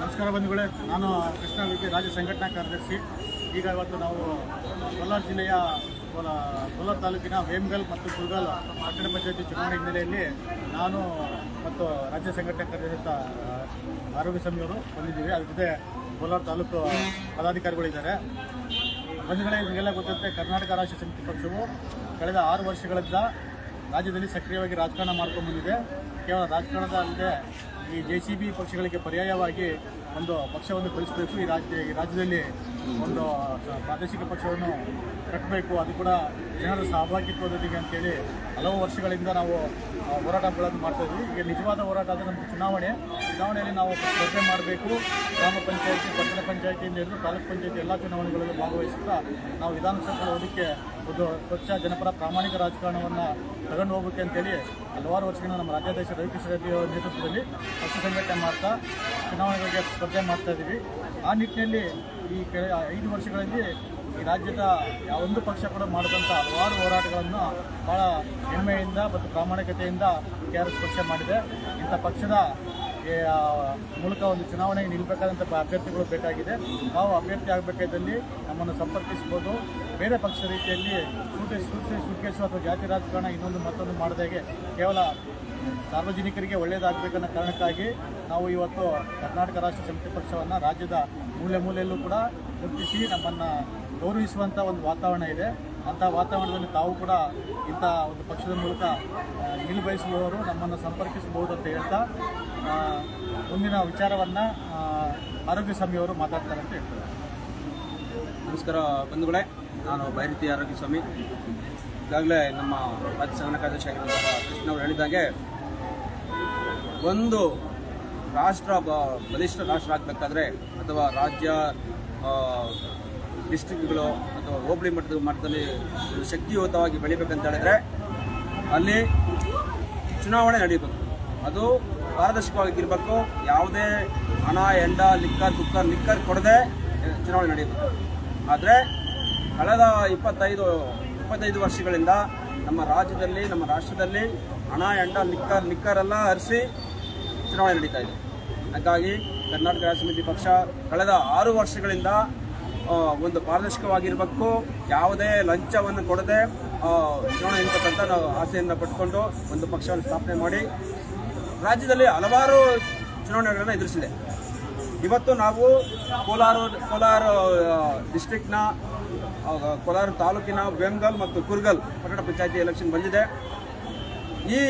ನಮಸ್ಕಾರ ಬಂಧುಗಳೇ. ನಾನು ಕೃಷ್ಣ ವಿ ಪಿ ರಾಜ್ಯ ಸಂಘಟನಾ ಕಾರ್ಯದರ್ಶಿ. ಈಗ ಇವತ್ತು ನಾವು ಕೋಲಾರ ಜಿಲ್ಲೆಯ ಕೋಲ- ಕೋಲಾರ ತಾಲೂಕಿನ ವೇಮ್ಗಲ್ ಮತ್ತು ಕುಲ್ಗಲ್ ಪಟ್ಟಣ ಪಂಚಾಯತಿ ಚುನಾವಣೆ ಹಿನ್ನೆಲೆಯಲ್ಲಿ ನಾನು ಮತ್ತು ರಾಜ್ಯ ಸಂಘಟನಾ ಕಾರ್ಯದರ್ಶಿ ಆರೋಗ್ಯ ಸಮಿತಿಯವರು ಬಂದಿದ್ದೀವಿ. ಅದ್ರ ಜೊತೆ ಕೋಲಾರ ತಾಲೂಕು ಪದಾಧಿಕಾರಿಗಳಿದ್ದಾರೆ. ಬಂಧುಗಳೇ, ನಿಮಗೆಲ್ಲ ಗೊತ್ತಂತೆ, ಕರ್ನಾಟಕ ರಾಷ್ಟ್ರ ಸಮಿತಿ ಪಕ್ಷವು ಕಳೆದ ಆರು ವರ್ಷಗಳಿಂದ ರಾಜ್ಯದಲ್ಲಿ ಸಕ್ರಿಯವಾಗಿ ರಾಜಕಾರಣ ಮಾಡ್ಕೊಂಡು ಬಂದಿದೆ. ಕೇವಲ ರಾಜಕಾರಣದ ಅಲ್ಲದೆ ಈ ಜೆ ಸಿ ಬಿ ಪಕ್ಷಗಳಿಗೆ ಪರ್ಯಾಯವಾಗಿ ಒಂದು ಪಕ್ಷವನ್ನು ಕಳಿಸಬೇಕು. ಈ ರಾಜ್ಯ, ಈ ರಾಜ್ಯದಲ್ಲಿ ಒಂದು ಪ್ರಾದೇಶಿಕ ಪಕ್ಷವನ್ನು ಕಟ್ಟಬೇಕು. ಅದು ಕೂಡ ಜನರ ಸಹಭಾಗಿತ್ವದೊಂದಿಗೆ ಅಂತೇಳಿ ಹಲವು ವರ್ಷಗಳಿಂದ ನಾವು ಹೋರಾಟಗಳನ್ನು ಮಾಡ್ತಾ ಇದ್ವಿ. ಈಗ ನಿಜವಾದ ಹೋರಾಟ ಅಂದರೆ ನಮ್ಮ ಚುನಾವಣೆ. ಚುನಾವಣೆಯಲ್ಲಿ ನಾವು ಸ್ಪರ್ಧೆ ಮಾಡಬೇಕು. ಗ್ರಾಮ ಪಂಚಾಯತಿ, ಪಟ್ಟಣ ಪಂಚಾಯತಿಯಿಂದ ಹಿಡಿದು ತಾಲೂಕು ಪಂಚಾಯತಿ ಎಲ್ಲ ಚುನಾವಣೆಗಳಲ್ಲೂ ಭಾಗವಹಿಸುತ್ತಾ ನಾವು ವಿಧಾನಸಭೆ ಓದಕ್ಕೆ ಒಂದು ಸ್ವಚ್ಛ ಜನಪರ ಪ್ರಾಮಾಣಿಕ ರಾಜಕಾರಣವನ್ನು ತಗೊಂಡು ಹೋಗ್ಬೇಕು ಅಂತೇಳಿ ಹಲವಾರು ವರ್ಷಗಳ ನಮ್ಮ ರಾಜ್ಯಾಧ್ಯಕ್ಷ ರವಿಕಿಶನ್ ರೆಡ್ಡಿ ಅವರ ನೇತೃತ್ವದಲ್ಲಿ ಪಕ್ಷ ಸಂಘಟನೆ ಮಾಡ್ತಾ ಚುನಾವಣೆಗಳಿಗೆ ಸ್ಪರ್ಧೆ ಮಾಡ್ತಾ ಇದ್ದೀವಿ. ಆ ನಿಟ್ಟಿನಲ್ಲಿ ಈ ಕೆಳ ಐದು ವರ್ಷಗಳಲ್ಲಿ ಈ ರಾಜ್ಯದ ಯಾವೊಂದು ಪಕ್ಷ ಕೂಡ ಮಾಡಿದಂಥ ಹಲವಾರು ಹೋರಾಟಗಳನ್ನು ಭಾಳ ಹೆಮ್ಮೆಯಿಂದ ಮತ್ತು ಪ್ರಾಮಾಣಿಕತೆಯಿಂದ ಕೆ ಆರ್ ಎಸ್ ಪಕ್ಷ ಮಾಡಿದೆ. ಇಂಥ ಪಕ್ಷದ ಮೂಲಕ ಒಂದು ಚುನಾವಣೆಗೆ ನಿಲ್ಲಬೇಕಾದಂಥ ಅಭ್ಯರ್ಥಿಗಳು ಬೇಕಾಗಿದೆ. ನಾವು ಅಭ್ಯರ್ಥಿ ಆಗಬೇಕಾದಲ್ಲಿ ನಮ್ಮನ್ನು ಸಂಪರ್ಕಿಸ್ಬೋದು. ಬೇರೆ ಪಕ್ಷ ರೀತಿಯಲ್ಲಿ ಸೂಟೆ ಸುಟ್ಕೇಸು ಅಥವಾ ಜಾತಿ ರಾಜಕಾರಣ ಇನ್ನೊಂದು ಮತ್ತೊಂದು ಮಾಡಿದಾಗೆ ಕೇವಲ ಸಾರ್ವಜನಿಕರಿಗೆ ಒಳ್ಳೆಯದಾಗಬೇಕನ್ನೋ ಕಾರಣಕ್ಕಾಗಿ ನಾವು ಇವತ್ತು ಕರ್ನಾಟಕ ರಾಷ್ಟ್ರ ಸಮಿತಿ ಪಕ್ಷವನ್ನು ರಾಜ್ಯದ ಮೂಲೆ ಮೂಲೆಯಲ್ಲೂ ಕೂಡ ಗುರುತಿಸಿ ನಮ್ಮನ್ನು ಗೌರವಿಸುವಂಥ ಒಂದು ವಾತಾವರಣ ಇದೆ. ಅಂಥ ವಾತಾವರಣದಲ್ಲಿ ತಾವು ಕೂಡ ಇಂಥ ಒಂದು ಪಕ್ಷದ ಮೂಲಕ ಆ, ನಿಲ್ ಬಯಸುವವರು ನಮ್ಮನ್ನು ಸಂಪರ್ಕಿಸಬಹುದು ಅಂತ ಹೇಳ್ತಾ ಮುಂದಿನ ವಿಚಾರವನ್ನು ಆರೋಗ್ಯ ಸ್ವಾಮಿಯವರು ಮಾತಾಡ್ತಾರೆ ಅಂತ ಹೇಳ್ತಾರೆ. ನಮಸ್ಕಾರ ಬಂಧುಗಳೇ ನಾನು ಬೈರತಿ ಆರೋಗ್ಯ ಸ್ವಾಮಿ. ಈಗಾಗಲೇ ನಮ್ಮ ರಾಜ್ಯ ಸಂಘಟನಾ ಕಾರ್ಯದರ್ಶಿ ಆಗಿರುವಂತಹ ಕೃಷ್ಣ ಅವರು ಹೇಳಿದಾಗೆ ಒಂದು ರಾಷ್ಟ್ರ ಬಲಿಷ್ಠ ರಾಷ್ಟ್ರ ಆಗಬೇಕಾದ್ರೆ ಅಥವಾ ರಾಜ್ಯ ಡಿಸ್ಟ್ರಿಕ್ಟ್ಗಳು ಅಥವಾ ಹೋಬಳಿ ಮಟ್ಟದ ಮಟ್ಟದಲ್ಲಿ ಶಕ್ತಿಯುತವಾಗಿ ಬೆಳಿಬೇಕಂತ ಹೇಳಿದ್ರೆ ಅಲ್ಲಿ ಚುನಾವಣೆ ನಡೀಬೇಕು. ಅದು ಪಾರದರ್ಶಕವಾಗಿರಬೇಕು. ಯಾವುದೇ ಹಣ, ಎಂಡ, ಲಿಕ್ಕರ್, ಕುಕ್ಕರ್, ಲಿಕ್ಕರ್ ಕೊಡದೆ ಚುನಾವಣೆ ನಡೀಬೇಕು. ಆದರೆ ಕಳೆದ ಇಪ್ಪತ್ತೈದು ಇಪ್ಪತ್ತೈದು ವರ್ಷಗಳಿಂದ ನಮ್ಮ ರಾಜ್ಯದಲ್ಲಿ, ನಮ್ಮ ರಾಷ್ಟ್ರದಲ್ಲಿ ಹಣ, ಎಂಡ, ಲಿಕ್ಕರ್ ಲಿಕ್ಕರ್ ಎಲ್ಲ ಹರಿಸಿ ಚುನಾವಣೆ ನಡೀತಾ ಇದೆ. ಹಾಗಾಗಿ ಕರ್ನಾಟಕ ರಾಜ್ಯ ಸಮಿತಿ ಪಕ್ಷ ಕಳೆದ ಆರು ವರ್ಷಗಳಿಂದ ಒಂದು ಪಾರದರ್ಶಕವಾಗಿರ್ಬೇಕು. ಯಾವುದೇ ಲಂಚವನ್ನು ಕೊಡದೆ ಚುನಾವಣೆ ಇರ್ತಕ್ಕಂಥ ನಾವು ಆಸೆಯನ್ನು ಪಟ್ಕೊಂಡು ಒಂದು ಪಕ್ಷವನ್ನು ಸ್ಥಾಪನೆ ಮಾಡಿ ರಾಜ್ಯದಲ್ಲಿ ಹಲವಾರು ಚುನಾವಣೆಗಳನ್ನು ಎದುರಿಸಿದೆ. ಇವತ್ತು ನಾವು ಕೋಲಾರ ಕೋಲಾರ ಡಿಸ್ಟ್ರಿಕ್ಟ್ನ ಕೋಲಾರ ತಾಲೂಕಿನ ವೇಮಗಲ್ ಮತ್ತು ಕುರ್ಗಲ್ ಪಟ್ಟಣ ಪಂಚಾಯತಿ ಎಲೆಕ್ಷನ್ ಬಂದಿದೆ. ಈ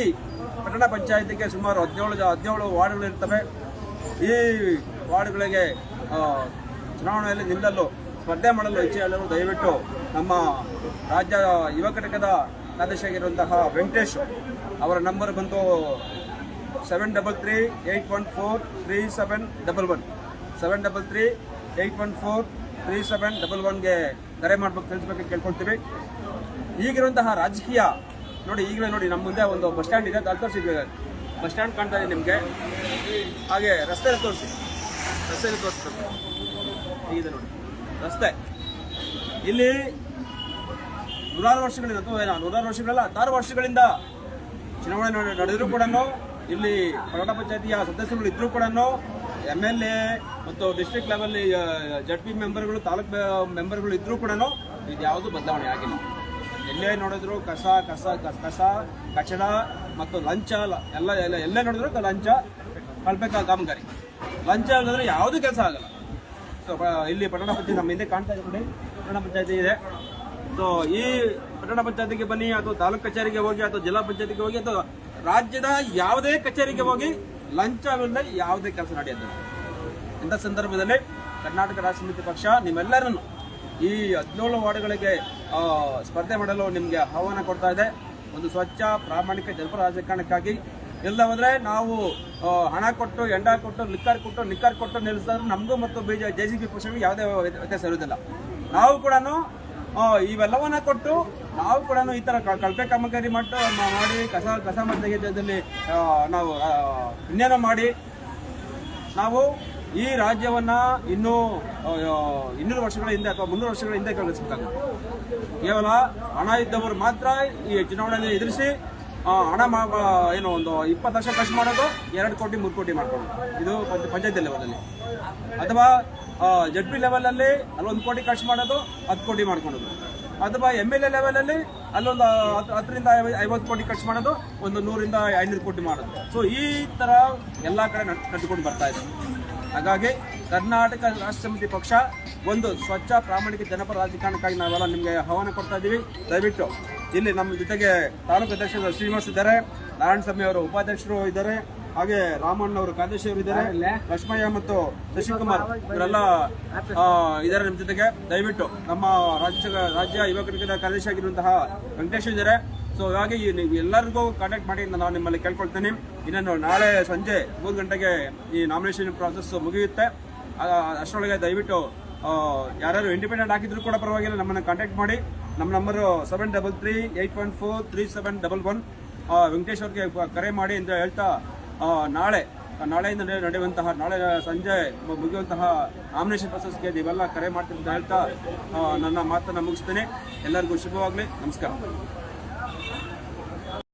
ಪಟ್ಟಣ ಪಂಚಾಯತಿಗೆ ಸುಮಾರು ಹದಿನೇಳು ಹದಿನೇಳು ವಾರ್ಡ್ಗಳಿರ್ತವೆ. ಈ ವಾರ್ಡ್ಗಳಿಗೆ ಚುನಾವಣೆಯಲ್ಲಿ ನಿಲ್ಲಲು ಸ್ಪರ್ಧೆ ಮಾಡಲು ಎಲ್ಲರೂ ದಯವಿಟ್ಟು ನಮ್ಮ ರಾಜ್ಯ ಯುವ ಘಟಕದ ಸದಸ್ಯರಾಗಿರುವಂತಹ ವೆಂಕಟೇಶ್ ಅವರ ನಂಬರ್ ಬಂದು seven double three eight one four three seven double one seven double three eight one four three seven double ಒನ್ಗೆ ಕರೆ ಮಾಡಬೇಕು, ತಿಳಿಸ್ಬೇಕು ಕೇಳ್ಕೊಳ್ತೀವಿ. ಈಗಿರುವಂತಹ ರಾಜಕೀಯ, ನೋಡಿ ಈಗಲೇ ನೋಡಿ, ನಮ್ಮ ಮುಂದೆ ಒಂದು ಬಸ್ ಸ್ಟ್ಯಾಂಡ್ ಇದೆ, ಅದು ತೋರಿಸಿ ಬಸ್ ಸ್ಟ್ಯಾಂಡ್ ಕಾಣ್ತಾ ಇದೆ ನಿಮಗೆ. ಹಾಗೆ ರಸ್ತೆಯಲ್ಲಿ ತೋರಿಸಿ. ರಸ್ತೆಯಲ್ಲಿ ತೋರಿಸ್ಬೇಕು ಈಗಿದೆ ನೋಡಿ. ರಸ್ತೆ ಇಲ್ಲಿ ನೂರಾರು ವರ್ಷಗಳಿಂದ ಅಥವಾ ನೂರಾರು ವರ್ಷಗಳಲ್ಲ, ಹತ್ತಾರು ವರ್ಷಗಳಿಂದ ಚುನಾವಣೆ ನಡೆ- ನಡೆದರೂ ಕೂಡ ಇಲ್ಲಿ ಪಟ್ಟಣ ಪಂಚಾಯತಿಯ ಸದಸ್ಯರುಗಳು ಇದ್ರೂ ಕೂಡ ಎಂ ಎಲ್ ಎ ಮತ್ತು ಡಿಸ್ಟ್ರಿಕ್ಟ್ ಲೆವೆಲ್ ಜಡ್ ಪಿ ಮೆಂಬರ್ಗಳು ತಾಲೂಕ್ ಮೆಂಬರ್ಗಳು ಇದ್ರೂ ಕೂಡ ಇದು ಯಾವುದು ಬದಲಾವಣೆ ಆಗಿಲ್ಲ. ಎಲ್ಲೇ ನೋಡಿದ್ರು ಕಸ ಕಸ ಕಸ- ಕಚಡ ಮತ್ತು ಲಂಚ ಎಲ್ಲ ಎಲ್ಲ ಎಲ್ಲೇ ನೋಡಿದ್ರು ಲಂಚ ಕಳ್ಬೇಕಾದ ಕಾಮಗಾರಿ. ಲಂಚ ಇಲ್ಲದ್ರೆ ಯಾವುದೂ ಕೆಲಸ ಆಗಲ್ಲ. ಇಲ್ಲಿ ಪಟ್ಟಣ ಪಂಚಾಯತಿ ನಮ್ಮ ಹಿಂದೆ ಕಾಣ್ತಾ ಇದೆ ನೋಡಿ. ಪಟ್ಟಣ ಪಂಚಾಯತಿ ಇದೆ. ಸೊ ಈ ಪಟ್ಟಣ ಪಂಚಾಯತಿಗೆ ಬನ್ನಿ, ಅಥವಾ ತಾಲೂಕು ಕಚೇರಿಗೆ ಹೋಗಿ, ಅಥವಾ ಜಿಲ್ಲಾ ಪಂಚಾಯತಿಗೆ ಹೋಗಿ, ಅಥವಾ ರಾಜ್ಯದ ಯಾವುದೇ ಕಚೇರಿಗೆ ಹೋಗಿ ಲಂಚವಿಲ್ಲದೆ ಯಾವುದೇ ಕೆಲಸ ನಡೆಯುತ್ತೆ ಇಂಥ ಸಂದರ್ಭದಲ್ಲಿ ಕರ್ನಾಟಕ ರಾಜ್ಯ ಸಮಿತಿ ಪಕ್ಷ ನಿಮ್ಮೆಲ್ಲರನ್ನು ಈ ಹದಿನೇಳು ವಾರ್ಡ್ಗಳಿಗೆ ಸ್ಪರ್ಧೆ ಮಾಡಲು ನಿಮಗೆ ಆಹ್ವಾನ ಕೊಡ್ತಾ ಇದೆ. ಒಂದು ಸ್ವಚ್ಛ, ಪ್ರಾಮಾಣಿಕ ಜನಪರ ರಾಜಕಾರಣಕ್ಕಾಗಿ ಇಲ್ಲ ಹೋದ್ರೆ ನಾವು ಹಣ ಕೊಟ್ಟು, ಎಂಡ ಕೊಟ್ಟು ಲಿಕ್ಕರ್ ಕೊಟ್ಟು ಲಿಕ್ಕರ್ ಕೊಟ್ಟು ನಿಲ್ಲಿಸಿದ್ರು ನಮಗೂ ಮತ್ತು ಬಿ ಜೆ ಸಿ ಪಿ ಪಕ್ಷಗಳಿಗೆ ಯಾವುದೇ ವ್ಯತ್ಯಾಸ ಇರುವುದಿಲ್ಲ. ನಾವು ಕೂಡ ಇವೆಲ್ಲವನ್ನ ಕೊಟ್ಟು, ನಾವು ಕೂಡ ಈ ಥರ ಕಳಪೆ ಕಾಮಗಾರಿ ಮಾಡಿ ಮಾಡಿ, ಕಸ ಕಸ ತೆಗೆದಲ್ಲಿ ನಾವು ಇನ್ನೇನು ಮಾಡಿ, ನಾವು ಈ ರಾಜ್ಯವನ್ನ ಇನ್ನೂ ಇನ್ನೂರು ವರ್ಷಗಳ ಹಿಂದೆ ಅಥವಾ ಮುನ್ನೂರು ವರ್ಷಗಳ ಹಿಂದೆ ಕಳಿಸಬೇಕಾಗುತ್ತೆ. ಕೇವಲ ಹಣ ಇದ್ದವರು ಮಾತ್ರ ಈ ಚುನಾವಣೆಯಲ್ಲಿ ಎದುರಿಸಿ ಹಣ ಏನು, ಒಂದು ಇಪ್ಪತ್ತು ಲಕ್ಷ ಖರ್ಚು ಮಾಡೋದು ಎರಡು ಕೋಟಿ, ಮೂರು ಕೋಟಿ ಮಾಡ್ಕೊಳ್ಳೋದು. ಇದು ಪಂಚ- ಪಂಚಾಯತಿ ಲೆವೆಲಲ್ಲಿ. ಅಥವಾ ಜಡ್ ಪಿ ಲೆವೆಲಲ್ಲಿ ಅಲ್ಲೊಂದು ಕೋಟಿ ಖರ್ಚು ಮಾಡೋದು, ಹತ್ತು ಕೋಟಿ ಮಾಡ್ಕೊಳ್ಳೋದು. ಅಥವಾ ಎಂ ಎಲ್ ಎ ಲೆವೆಲಲ್ಲಿ ಅಲ್ಲೊಂದು ಹತ್ತು- ಹತ್ತರಿಂದ ಐವ- ಐವತ್ತು ಕೋಟಿ ಖರ್ಚು ಮಾಡೋದು, ಒಂದು ನೂರಿಂದ ಐನೂರು ಕೋಟಿ ಮಾಡೋದು. ಸೊ ಈ ಥರ ಎಲ್ಲ ಕಡೆ ನಡ್- ನಡ್ಕೊಂಡು ಬರ್ತಾ ಇದೆ. ಹಾಗಾಗಿ ಕರ್ನಾಟಕ ರಾಷ್ಟ್ರ ಸಮಿತಿ ಪಕ್ಷ ಒಂದು ಸ್ವಚ್ಛ ಪ್ರಾಮಾಣಿಕ ಜನಪರ ರಾಜಕಾರಣಕ್ಕಾಗಿ ನಾವೆಲ್ಲ ನಿಮಗೆ ಆಹ್ವಾನ ಕೊಡ್ತಾ ಇದ್ದೀವಿ ದಯವಿಟ್ಟು ಇಲ್ಲಿ ನಮ್ಮ ಜೊತೆಗೆ ತಾಲೂಕು ಅಧ್ಯಕ್ಷರು ಶ್ರೀನಿವಾಸ್ ಇದ್ದಾರೆ ನಾರಾಯಣ ಸ್ವಾಮಿ ಅವರು ಉಪಾಧ್ಯಕ್ಷರು ಇದ್ದಾರೆ ಹಾಗೆ ರಾಮಣ್ಣ ಅವರು ಕಾರ್ಯದರ್ಶಿಯವರು ಇದ್ದಾರೆ ಲಕ್ಷ್ಮಯ್ಯ ಮತ್ತು ಶಶಿಕುಮಾರ್ ಇವರೆಲ್ಲ ಇದಾರೆ ಇದ್ದಾರೆ ನಮ್ಮ ಜೊತೆಗೆ. ದಯವಿಟ್ಟು ನಮ್ಮ ರಾಜ್ಯ ರಾಜ್ಯ ಯುವ ಕ್ರಿಕೆಟ್ ಕಾರ್ಯದರ್ಶಿ ಆಗಿರುವಂತಹ ವೆಂಕಟೇಶ್ ಇದ್ದಾರೆ. ಸೊ ಹಾಗಾಗಿ ನೀವು ಎಲ್ಲರಿಗೂ ಕಾಂಟ್ಯಾಕ್ಟ್ ಮಾಡಿ ನಾನು ನಿಮ್ಮಲ್ಲಿ ಕೇಳ್ಕೊಳ್ತೀನಿ. ಇನ್ನೇನು ನಾಳೆ ಸಂಜೆ ಮೂರು ಗಂಟೆಗೆ ಈ ನಾಮಿನೇಷನ್ ಪ್ರಾಸೆಸ್ ಮುಗಿಯುತ್ತೆ. ಅಷ್ಟರೊಳಗೆ ದಯವಿಟ್ಟು ಯಾರ್ಯಾರು ಇಂಡಿಪೆಂಡೆಂಟ್ ಆಗಿದ್ರು ಕೂಡ ಪರವಾಗಿಲ್ಲ. ನಮ್ಮನ್ನು ಕಾಂಟ್ಯಾಕ್ಟ್ ಮಾಡಿ. ನಮ್ಮ number seven double three eight one four three seven double one Venkatesh ಅವ್ರಿಗೆ ಕರೆ ಮಾಡಿ ಅಂತ ಹೇಳ್ತಾ ನಾಳೆ, ನಾಳೆಯಿಂದ ನಡೆ- ನಡೆಯುವಂತಹ, ನಾಳೆ ಸಂಜೆ ಮುಗಿಯುವಂತಹ ನಾಮಿನೇಷನ್ ಪ್ರೊಸೆಸ್ಗೆ ನೀವೆಲ್ಲ ಕರೆ ಮಾಡ್ತೀರಿ ಅಂತ ಹೇಳ್ತಾ ನನ್ನ ಮಾತನ್ನು ಮುಗಿಸ್ತೇನೆ. ಎಲ್ಲರಿಗೂ ಶುಭವಾಗಲಿ. ನಮಸ್ಕಾರ.